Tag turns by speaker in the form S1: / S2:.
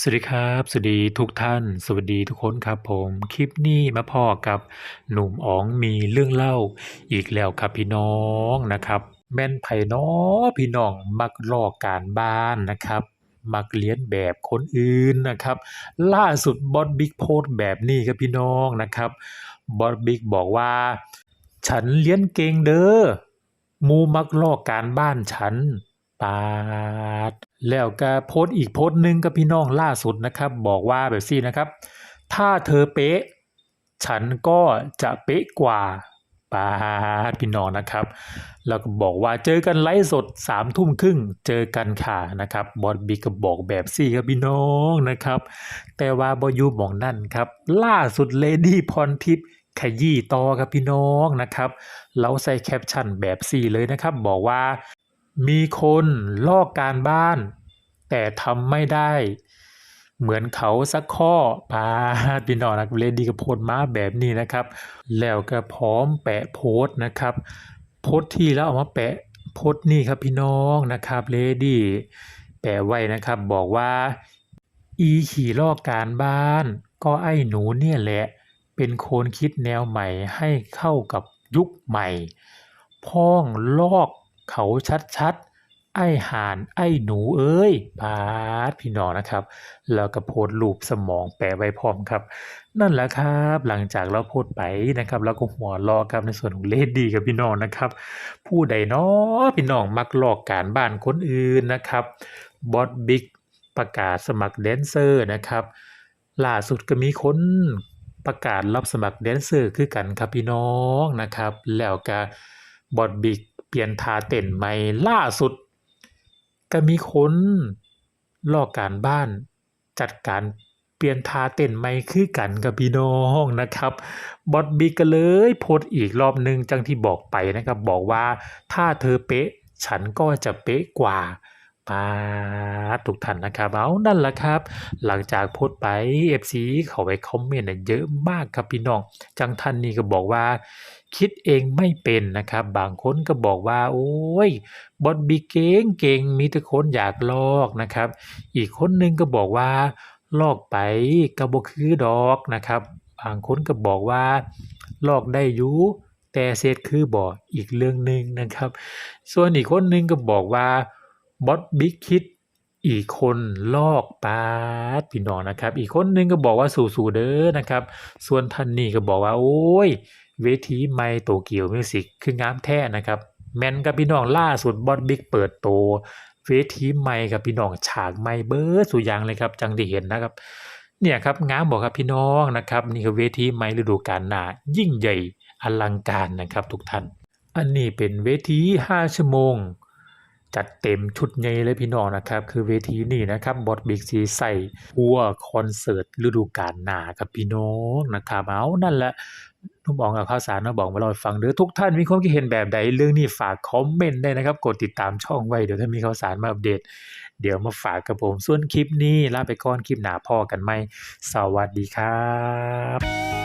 S1: สวัสดีครับ สวัสดีทุกท่าน สวัสดีทุกคนครับผม คลิปนี้มาพ่อกับหนุ่มอ๋องมีเรื่องเล่าอีกแล้วครับพี่น้องนะครับ แม่นไผ่น้อพี่น้องมักลอกการบ้านนะครับ มักเลียนแบบคนอื่นนะครับ ล่าสุดบอสบิ๊กโพสแบบนี้ครับพี่น้องนะครับบอสบิ๊กบอกว่า ฉันเลียนเก่งเด้อมูมักลอกการบ้านฉันปาด แล้วก็โพสต์อีกโพสต์หนึ่งกับพี่น้องล่าสุดนะครับ บอกว่าแบบซี่นะครับ ถ้าเธอเป๊ะ ฉันก็จะเป๊ะกว่าปาพี่น้องนะครับ แล้วก็บอกว่าเจอกันไลฟ์สดสามทุ่มครึ่งเจอกันค่ะนะครับ บอสบิ๊กก็บอกแบบซี่ครับพี่น้องนะครับ แต่ว่าบอยูบอกนั่นครับ ล่าสุดเลดี้พรทิพย์ขยี้ต่อครับพี่น้องนะครับ เราใส่แคปชั่นแบบซี่เลยนะครับ บอกว่า มีคนลอกการบ้าน แต่ทำไม่ได้ เหมือนเขาสักข้อปาพี่น้องนะเลดี้ก็โพสมาแบบนี้นะครับ แล้วก็พร้อมแปะโพสนะครับ โพสที่แล้วเอามาแปะโพสนี่ครับพี่น้องนะครับเลดี้แปะไว้นะครับบอกว่า อีขี่ลอกการบ้าน ก็ไอ้หนูเนี่ยแหละ เป็นคนคิดแนวใหม่ให้เข้ากับยุคใหม่ พ้องลอก เขาชัดๆ ไอ้ห่าน ไอ้หนูเอ้ยปาดพี่น้องนะครับ แล้วก็โพสรูปสมองแปะไว้พร้อมครับ นั่นแหละครับ หลังจากเราโพสไปนะครับ แล้วก็หัวเรอครับในส่วนของเลดี้กับพี่น้องนะครับ ผู้ใดเนาะพี่น้องมักลอกการบ้านคนอื่นนะครับบอสบิ๊กประกาศสมัครแดนเซอร์นะครับ ล่าสุดก็มีคนประกาศรับสมัครแดนเซอร์คือกันครับพี่น้องนะครับ แล้วก็บอดบิ๊ก เปลี่ยนท่าเต้นใหม่ล่าสุด ก็มีคนลอกการบ้าน จัดการเปลี่ยนท่าเต้นใหม่คือกันกับพี่น้องนะครับบอดบีกก็เลยโพสต์อีกรอบหนึ่งจังที่บอกไปนะครับ บอกว่าถ้าเธอเป๊ะ ฉันก็จะเป๊ะกว่า ปาดทุกท่านนะครับเอานั่นแหละครับ หลังจากโพสต์ไป FC เขาไปคอมเมนต์เยอะมากครับพี่น้อง จังท่านนี่ก็บอกว่า คิดเองไม่เป็นนะครับ บางคนก็บอกว่า โอ้ยบอดบีเก่งเก่งมีแต่คนอยากลอกนะครับ อีกคนนึงก็บอกว่า ลอกไปก็บ่คือดอกนะครับ บางคนก็บอกว่า ลอกได้อยู่แต่เศษคือบ่อีกเรื่องหนึ่งนะครับ ส่วนอีกคนนึงก็บอกว่า บอสบิ๊กคิดอีกคนลอกปาดพี่น้องนะครับ อีกคนหนึงก็บอกว่าสู่ๆเด้อนะครับ ส่วนท่านนี่ก็บอกว่า โอ้ย เวทีไมโตเกียวมิวสิกคืองามแท้นะครับ แมนกับพี่น้องล่าสุดบอสบิ๊กเปิดโตเวทีไมค์กับพี่น้องฉากไมค์เบิร์ดสุดยางเลยครับ จังได้เห็นนะครับ เนี่ยครับงามบอกครับพี่น้องนะครับ นี่คือเวทีไมค์ฤดูกาลหน้ายิ่งใหญ่อลังการนะครับ ทุกท่าน อันนี้เป็นเวที5ชั่วโมง จัดเต็มชุดใหญ่เลยพี่น้องนะครับ คือเวทีนี่นะครับบอสบิ๊กสีใส่ทัวคอนเสิร์ตฤดูกาลหนากับพี่น้องนะครับเอานั่นแหละนุ่มอองกับข้าวสารมาบอกมาเราฟังเด้อทุกท่านมีความคิดเห็นแบบใดเรื่องนี้ฝากคอมเมนต์ได้นะครับ กดติดตามช่องไว้เดี๋ยวถ้ามีข่าวสารมาอัปเดต เดี๋ยวมาฝากกับผมส่วนคลิปนี้ลาไปก่อนคลิปหน้าพ่อกันไหมสวัสดีครับ